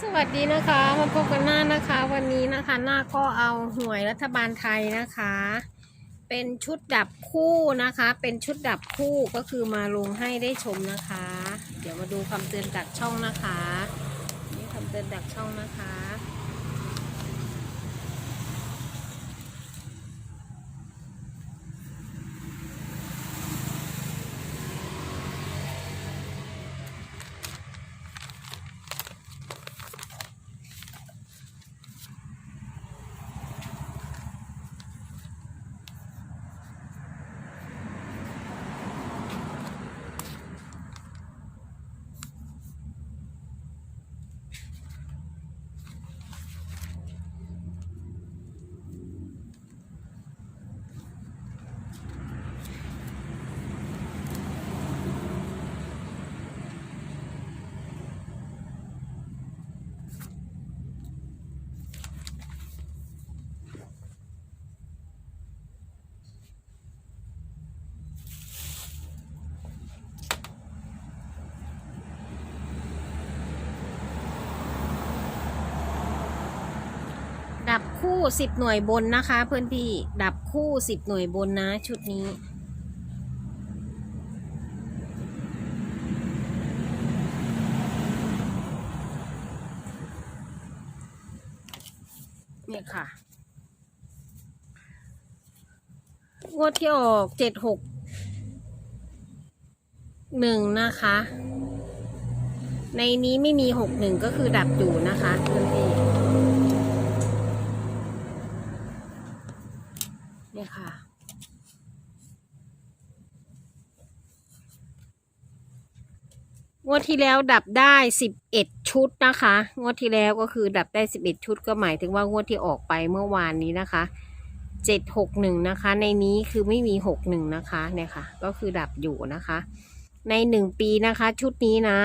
สวัสดีนะคะ มาพบกันหน้านะคะ วันนี้นะคะหน้าก็เอาหวยรัฐบาลไทยนะคะ เป็นชุดดับคู่นะคะ เป็นชุดดับคู่ก็คือมาลงให้ได้ชมนะคะ เดี๋ยวมาดูคำเตือนจากช่องนะคะ นี่คำเตือนจากช่องนะคะ ดับ คู่สิบหน่วยบนนะคะ เพื่อนพี่ ดับคู่สิบหน่วยบนนะ ชุดนี้ เนี่ยค่ะ งวดที่ออกเจ็ดหกหนึ่งนะคะ ในนี้ไม่มีหกหนึ่งก็คือดับอยู่นะคะเพื่อนพี่ เนี่ยค่ะ ง วดที่แล้วดับได้สิบเอ็ดชุดนะคะ งวดที่แล้วก็คือดับได้สิบเอ็ดชุดก็หมายถึงว่างวดที่ออกไปเมื่อวานนี้นะคะเจ็ดหกหนึ่งนะคะ ในนี้คือไม่มีหกหนึ่งนะคะเนี่ยค่ะ ก็คือดับอยู่นะคะ ในหนึ่งปีนะคะ ชุดนี้นะ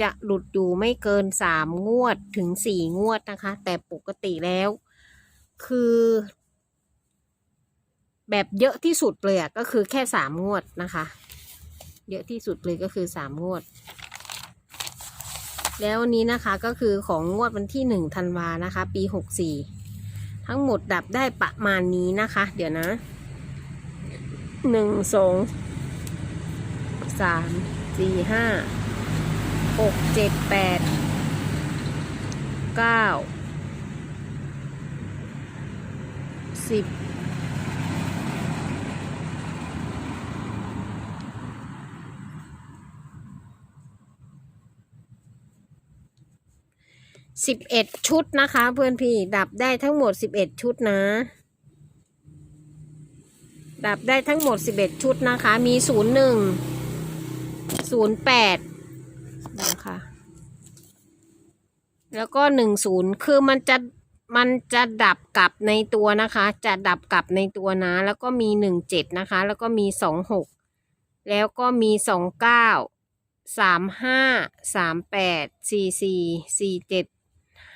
จะหลุดอยู่ไม่เกินสามงวดถึงสี่งวดนะคะ แต่ปกติแล้ว คือ แบบเยอะที่สุดเลยอะก็คือแค่สามงวดนะคะ เยอะที่สุดเลยก็คือสามงวด แล้ววันนี้นะคะก็คือของงวดวันที่หนึ่งธันวานะคะ ปีหกสี่ทั้งหมดดับได้ประมาณนี้นะคะ เดี๋ยวนะหนึ่งสองสามสี่ห้าหกเจ็ดแปดเก้าสิบ สิบเอ็ดชุดนะคะ เพื่อนพี่ ดับได้ทั้งหมดสิบเอ็ดชุดนะ ดับได้ทั้งหมดสิบเอ็ดชุดนะคะ มีศูนย์หนึ่งศูนย์แปดนะคะแล้วก็หนึ่งศูนย์คือมันจะมันจะดับกลับในตัวนะคะ จะดับกลับในตัวนะ แล้วก็มีหนึ่งเจ็ดนะคะ แล้วก็มีสองหกแล้วก็มีสองเก้าสามห้าสามแปดสี่สี่สี่เจ็ด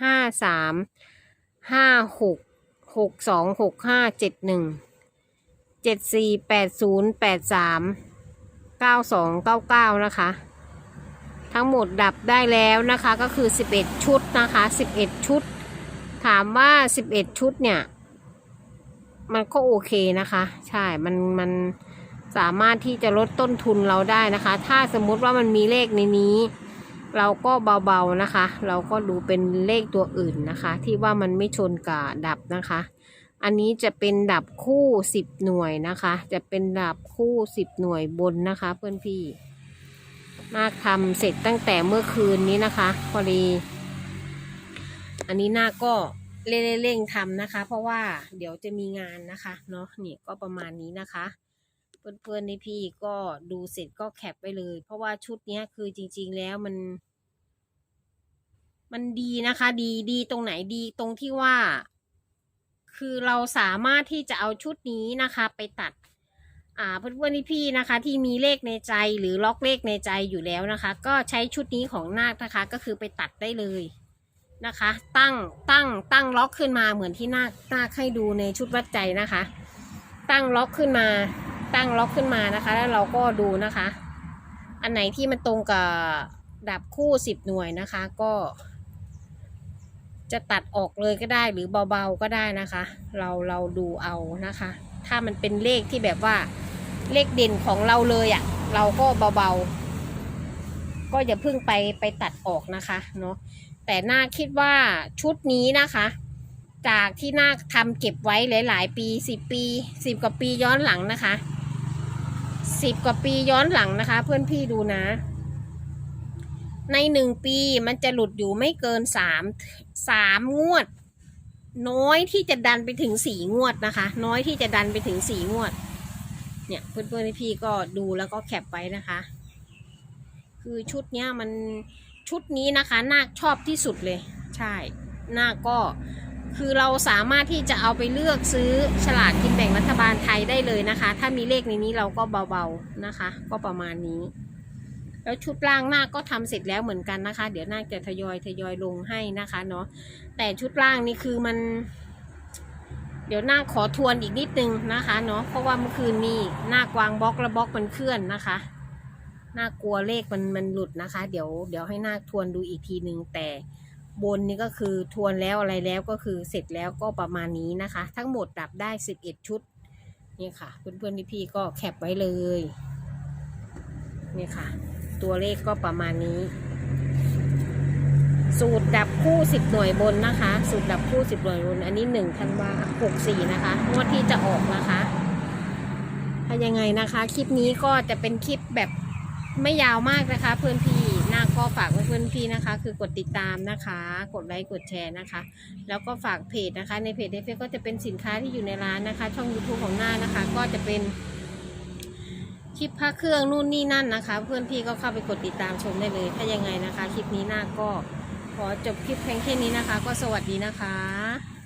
ห้าสามห้าหกหกสองหกห้าเจ็ดหนึ่งเจ็ดสี่แปดศูนย์แปดสามเก้าสองเก้าเก้านะคะ ทั้งหมดดับได้แล้วนะคะก็คือสิบเอ็ดชุดนะคะสิบเอ็ดชุด ถามว่าสิบเอ็ดชุดเนี่ย มันก็โอเคนะคะ ใช่ มันมันสามารถที่จะลดต้นทุนเราได้นะคะ ถ้าสมมุติว่ามันมีเลขในนี้ เราก็เบาๆนะคะ เราก็ดูเป็นเลขตัวอื่นนะคะ ที่ว่ามันไม่ชนกับดับนะคะ อันนี้จะเป็นดับคู่สิบหน่วยนะคะ จะเป็นดับคู่สิบหน่วยบนนะคะ เพื่อนพี่นาคทำเสร็จตั้งแต่เมื่อคืนนี้นะคะ พอดี อันนี้นาคก็เร่งๆทำนะคะ เพราะว่าเดี๋ยวจะมีงานนะคะเนาะนี่ก็ประมาณนี้นะคะ เพื่อนๆในพี่ก็ดูเสร็จก็แคปไปเลย เพราะว่าชุดนี้คือจริง ๆ แล้วมัน มันดีนะคะ ดีดีตรงไหนดีตรงที่ว่า คือเราสามารถที่จะเอาชุดนี้นะคะ ไปตัด อ่าเพื่อนๆที่พี่นะคะ ที่มีเลขในใจหรือล็อกเลขในใจอยู่แล้วนะคะ ก็ใช้ชุดนี้ของนาคนะคะ ก็คือไปตัดได้เลยนะคะ ตั้งตั้งตั้งล็อกขึ้นมาเหมือนที่นาคนาคให้ดูในชุดวัดใจนะคะ ตั้งล็อกขึ้นมา ตั้งล็อกขึ้นมานะคะ แล้วเราก็ดูนะคะ อันไหนที่มันตรงกับดับคู่สิบหน่วยนะคะ ก็ จะตัดออกเลยก็ได้หรือเบาๆก็ได้นะคะ เราเราดูเอานะคะ ถ้ามันเป็นเลขที่แบบว่าเลขเด่นของเราเลยอะ่ะ เราก็เบาๆ ก็อย่าเพิ่งไปไปตัดออกนะคะเนาะแต่นาคคิดว่าชุดนี้นะคะ จากที่นาคทำเก็บไว้หลาย ๆ ปีสิบปีสิบกว่าปีย้อนหลังนะคะ สิบกว่าปีย้อนหลังนะคะ เพื่อนพี่ดูนะ ในหนึ่งปีมันจะหลุดอยู่ไม่เกินสามสามงวด น้อยที่จะดันไปถึงสี่งวดนะคะ น้อยที่จะดันไปถึงสี่งวด เนี่ยเพื่อนๆพี่ก็ดูแล้วก็แคปไว้นะคะ คือชุดเนี้ยมันชุดนี้นะคะนาคชอบที่สุดเลย ใช่นาคก็ คือเราสามารถที่จะเอาไปเลือกซื้อฉลากกินแบ่งรัฐบาลไทยได้เลยนะคะ ถ้ามีเลขในนี้เราก็เบาๆนะคะ ก็ประมาณนี้ แล้วชุดล่างหน้าก็ทำเสร็จแล้วเหมือนกันนะคะ เดี๋ยวหน้าจะทยอยทยอยลงให้นะคะเนาะแต่ชุดล่างนี่คือมัน เดี๋ยวหน้าขอทวนอีกนิดนึงนะคะเนาะเพราะว่าเมื่อคืนนี้นาควางบล็อกแล้วบล็อกมันเคลื่อนนะคะน่ากลัวเลขมันมันหลุดนะคะ เดี๋ยวเดี๋ยวให้นาคทวนดูอีกทีหนึ่งแต่ บนนี่ก็คือทวนแล้วอะไรแล้วก็คือเสร็จแล้วก็ประมาณนี้นะคะ ทั้งหมดดับได้ 11 ชุดนี่ค่ะ เพื่อนๆพี่ๆก็แคปไว้เลยนี่ค่ะ ตัวเลขก็ประมาณนี้ สูตรดับคู่ 10 หน่วยบนนะคะ สูตรดับคู่ 10 หน่วยบน อันนี้1ธันวา64 นะคะงวดที่จะออกนะคะถ้ายังไงนะคะ คลิปนี้ก็จะเป็นคลิปแบบไม่ยาวมากนะคะ เพื่อนพี่าก็ฝากเพื่อนพี่นะคะ คือกดติดตามนะคะ กดไลค์กดแชร์นะคะ แล้วก็ฝากเพจนะคะ ในเพจเฟซก็จะเป็นสินค้าที่อยู่ในร้านนะคะ ช่อง YouTube ของหน้านะคะ ก็จะเป็นคลิปพระเครื่องนู่นนี่นั่นนะคะ เพื่อนพี่ก็เข้าไปกดติดตามชมได้เลย ถ้ายังไงนะคะ คลิปนี้หน้าก็ขอจบคลิปเพียงแค่นี้นะคะ ก็สวัสดีนะคะ